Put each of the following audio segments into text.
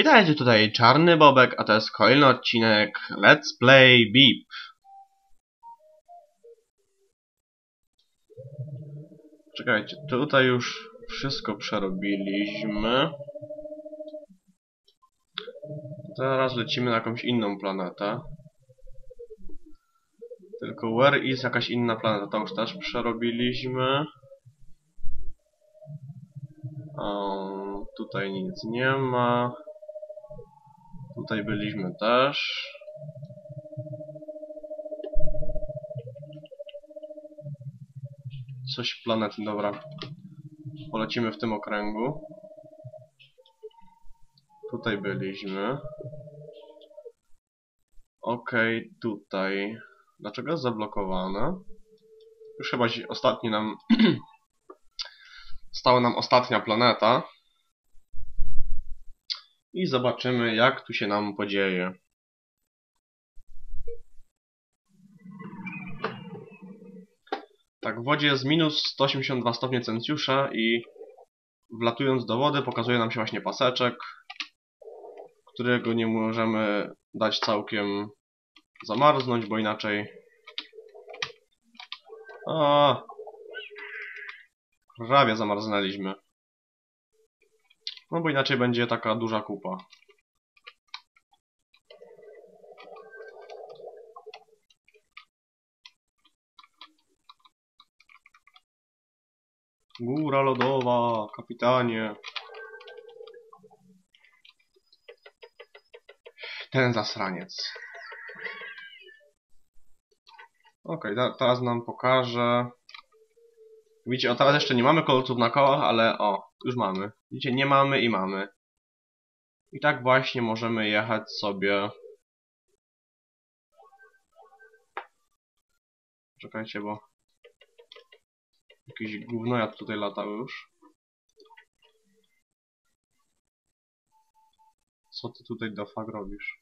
Witajcie tutaj Czarny Bobek, a to jest kolejny odcinek Let's Play Beep. Czekajcie, tutaj już wszystko przerobiliśmy. Teraz lecimy na jakąś inną planetę. Tylko where is jakaś inna planeta, to już też przerobiliśmy. O, tutaj nic nie ma. Tutaj byliśmy też. Coś planety, dobra. Polecimy w tym okręgu. Tutaj byliśmy. Okej, tutaj. Dlaczego jest zablokowane? Już chyba ostatni nam... Stała nam ostatnia planeta. I zobaczymy, jak tu się nam podzieje. Tak, w wodzie jest minus 182 stopnie Celsjusza i wlatując do wody pokazuje nam się właśnie paseczek, którego nie możemy dać całkiem zamarznąć, bo inaczej... A, prawie zamarznęliśmy. No bo inaczej będzie taka duża kupa. Góra lodowa, kapitanie. Ten zasraniec. Okay, teraz nam pokaże. Widzicie, o teraz jeszcze nie mamy kolców na kołach, ale o, już mamy. Widzicie, nie mamy i mamy. I tak właśnie możemy jechać sobie. Czekajcie, bo jakieś gównojad tutaj latał już. Co ty tutaj do fag robisz?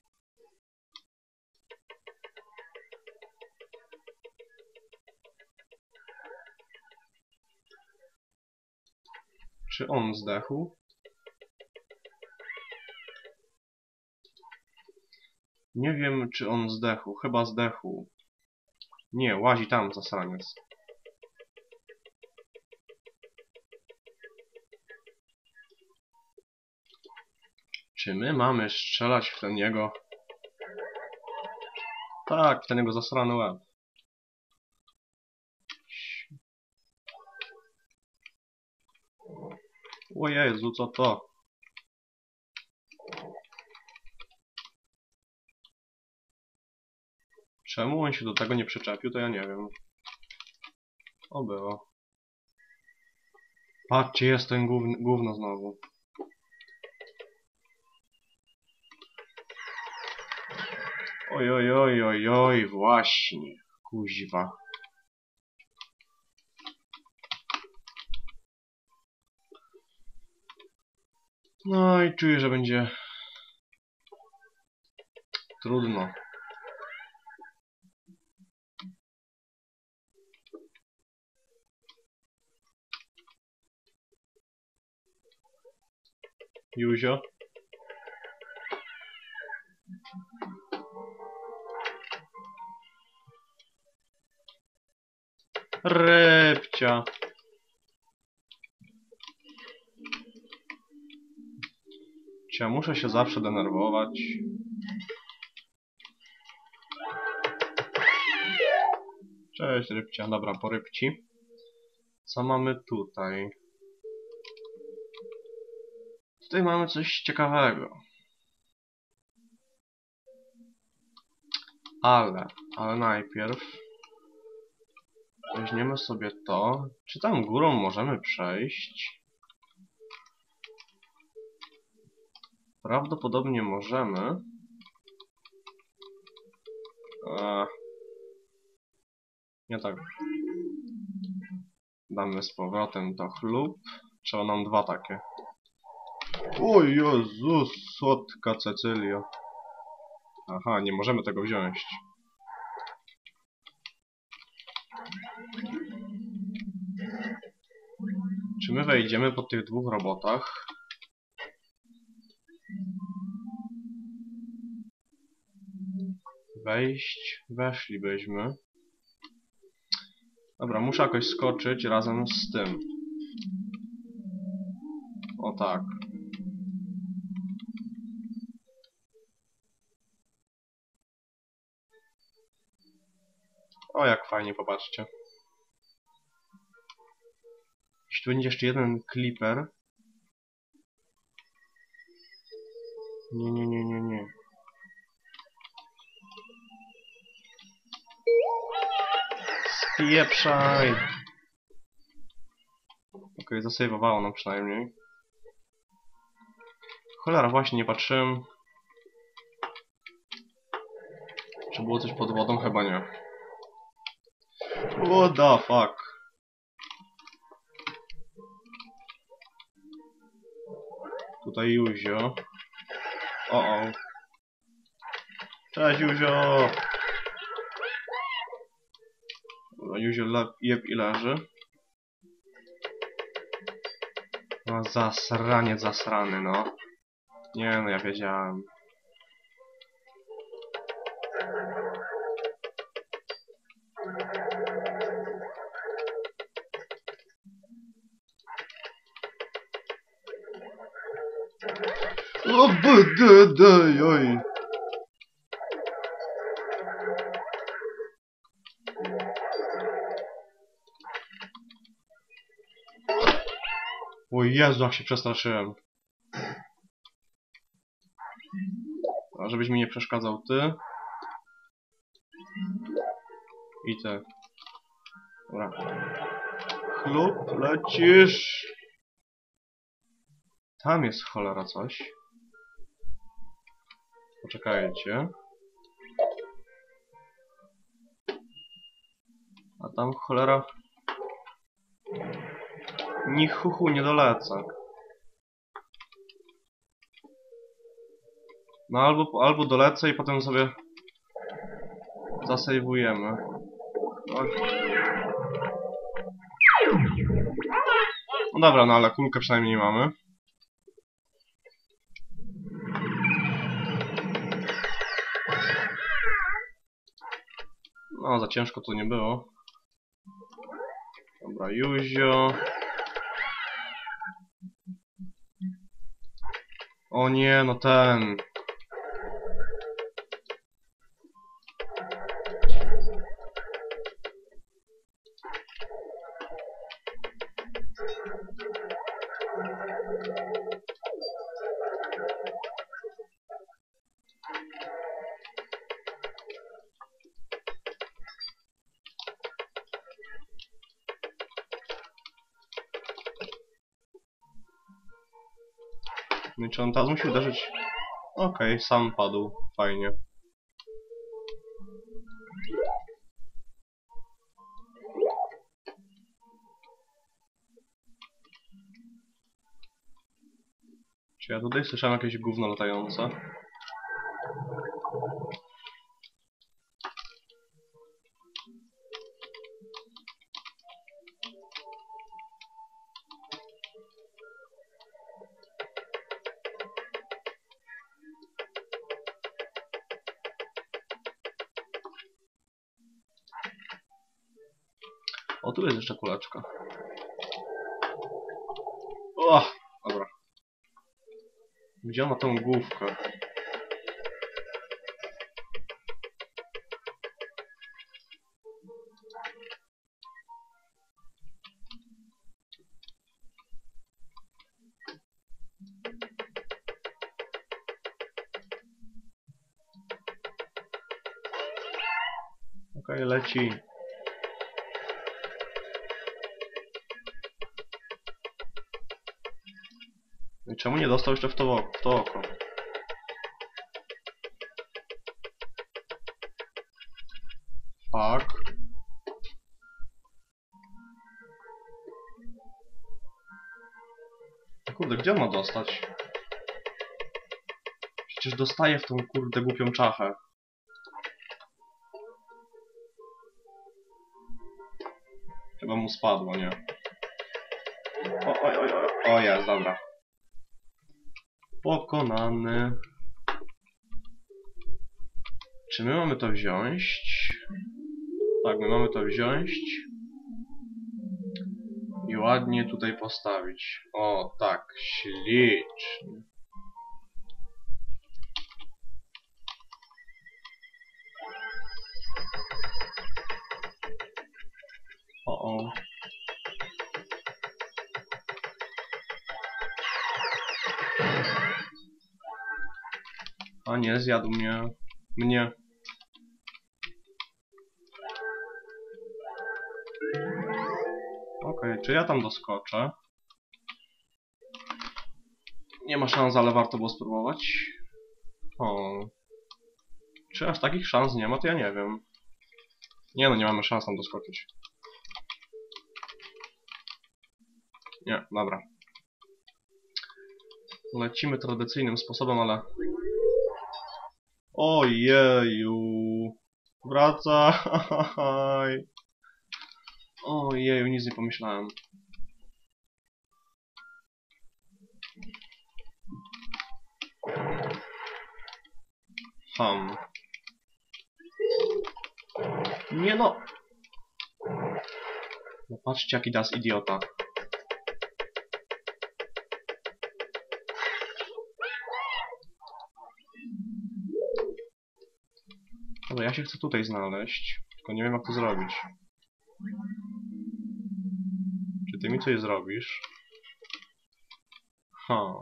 Czy on zdechł? Nie wiem, czy on zdechł. Chyba zdechł. Nie, łazi tam, zasraniec. Czy my mamy strzelać w ten jego... Tak, w ten jego zasrany łeb. O Jezu, co to? Czemu on się do tego nie przyczepił, to ja nie wiem. O było. Patrzcie, jest ten gówno, gówno znowu. Oj, oj, oj, oj, oj, właśnie. Kuźwa. No i czuję, że będzie trudno. Juzio? Repcia. Czy ja muszę się zawsze denerwować? Cześć rybcia, dobra, po rybci. Co mamy tutaj? Tutaj mamy coś ciekawego. Ale, ale najpierw weźmiemy sobie to. Czy tam górą możemy przejść? Prawdopodobnie możemy. Nie tak. Damy z powrotem to chlub. Trzeba nam dwa takie. O Jezus, słodka Cecylia. Aha, nie możemy tego wziąć. Czy my wejdziemy po tych dwóch robotach? Wejść. Weszlibyśmy. Dobra, muszę jakoś skoczyć razem z tym. O tak. O, jak fajnie, popatrzcie. Jeśli tu będzie jeszcze jeden clipper. Nie, nie, nie, nie, nie. Spieprzaj! Okej, zasejwowało nam przynajmniej. Cholera, właśnie nie patrzyłem. Czy było coś pod wodą? Chyba nie. What the fuck? Tutaj Juzio. O o. Cześć Juzio! Dobra, Juzio le- jeb i leży. No zasraniec zasrany, no. Nie no, ja wiedziałem. O, bdd, oj. Jezu, jak się przestraszyłem. A żebyś mi nie przeszkadzał ty. I ty. Dobra. Chlup, lecisz. Tam jest cholera coś. Poczekajcie. A tam cholera... Ni chuchu nie dolecę. No albo, albo dolecę i potem sobie zasejwujemy. No dobra, no ale kulkę przynajmniej mamy. No, za ciężko to nie było. Dobra, Juzio. O nie, no ten. No i czy on teraz musi uderzyć? Okej, sam padł. Fajnie. Czy ja tutaj słyszałem jakieś gówno latające? O, tu jest jeszcze kuleczka. O, dobra. Gdzie ma tą główkę? Okej, leci. Czemu nie dostał jeszcze w to, w to oko? Fuck. No Kurde, gdzie ma dostać? Przecież dostaje w tą kurde głupią czachę. Chyba mu spadło, nie? O, oj, oj, oj, o jest, dobra. Pokonany. Czy my mamy to wziąć? Tak, my mamy to wziąć. I ładnie tutaj postawić. O, tak, ślicznie. O, o. nie, zjadł mnie. Mnie. Okej, czy ja tam doskoczę? Nie ma szans, ale warto było spróbować. O. Czy aż takich szans nie ma, to ja nie wiem. Nie no, nie mamy szans tam doskoczyć. Nie, dobra. Lecimy tradycyjnym sposobem, ale... Ojeju. Wracaj. Ojeju, nic nie pomyślałem. Ham. Nie no. No patrzcie jaki das idiota. Ja się chcę tutaj znaleźć, tylko nie wiem jak to zrobić. Czy ty mi coś zrobisz? Ha.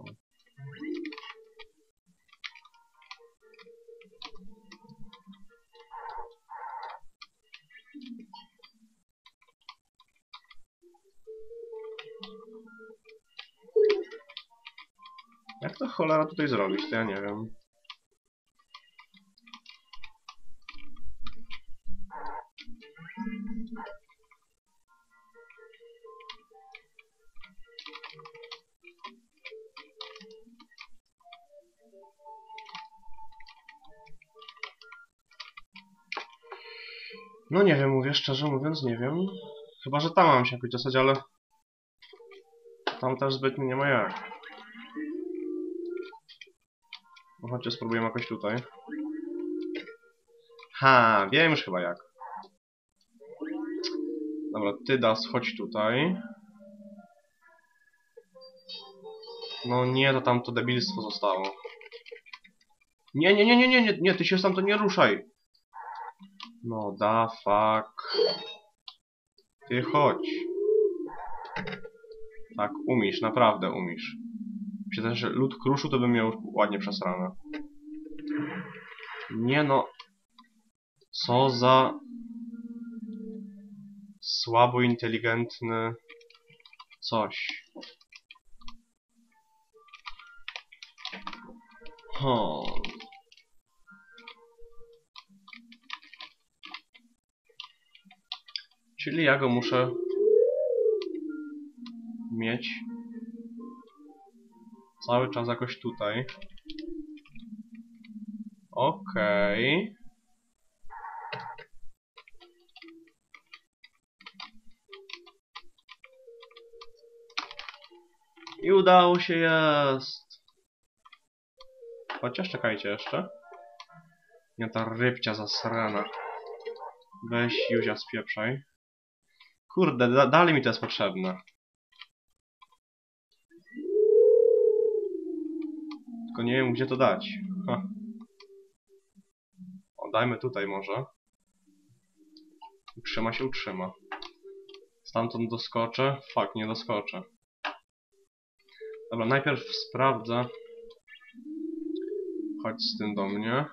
Jak to cholera tutaj zrobić, to ja nie wiem. No nie wiem, mówię szczerze mówiąc, nie wiem. Chyba, że tam mam się jakoś dostać, ale... Tam też zbytnio nie ma jak. No chodźcie, spróbujemy jakoś tutaj. Ha, wiem już chyba jak. Dobra, ty Das, chodź tutaj. No nie, to tam to debilstwo zostało. Nie, nie, nie, nie, nie, nie, nie, ty się tam to nie ruszaj. No da fuck. Ty chodź. Tak, umisz, naprawdę umisz. Myślę, że lód kruszył, to bym miał ładnie przesrane. Nie no. Co za... Słabo inteligentny... Coś. Ho. Czyli ja go muszę mieć cały czas jakoś tutaj. Okej. Okay. I udało się jest. Chociaż czekajcie jeszcze. Nie ta rybcia zasrana. Weź Juzia spieprzaj. Kurde, da dalej mi to jest potrzebne. Tylko nie wiem, gdzie to dać. Ha. O, dajmy tutaj może. Utrzyma się, utrzyma. Stamtąd doskoczę. Fuck, nie doskoczę. Dobra, najpierw sprawdzę. Chodź z tym do mnie.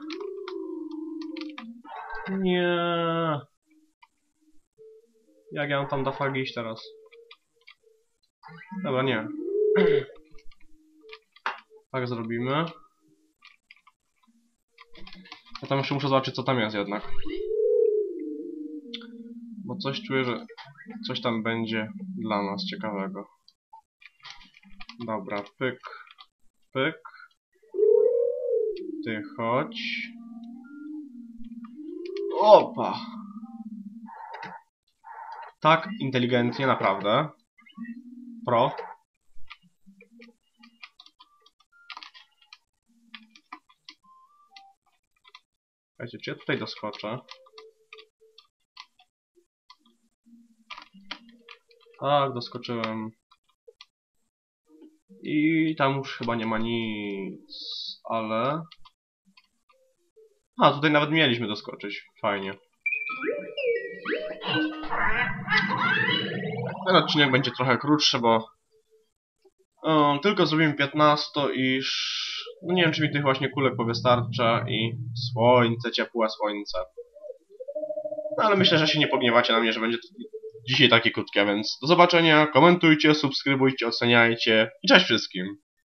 Nie. Jak ja mam tam do fagi iść teraz? Dobra, nie. Tak zrobimy. Ja tam jeszcze muszę zobaczyć, co tam jest jednak. Bo coś czuję, że coś tam będzie dla nas ciekawego. Dobra, pyk, pyk. Ty chodź. Opa! Tak inteligentnie, naprawdę. Pro. Czekajcie, czy ja tutaj doskoczę? Tak, doskoczyłem. I tam już chyba nie ma nic, ale... A, tutaj nawet mieliśmy doskoczyć. Fajnie. Ten odcinek będzie trochę krótszy, bo... O, tylko zrobimy 15 i... No nie wiem, czy mi tych właśnie kulek powystarcza i... Słońce, ciepłe słońce. No ale myślę, że się nie pogniewacie na mnie, że będzie dzisiaj takie krótkie, więc do zobaczenia, komentujcie, subskrybujcie, oceniajcie i cześć wszystkim!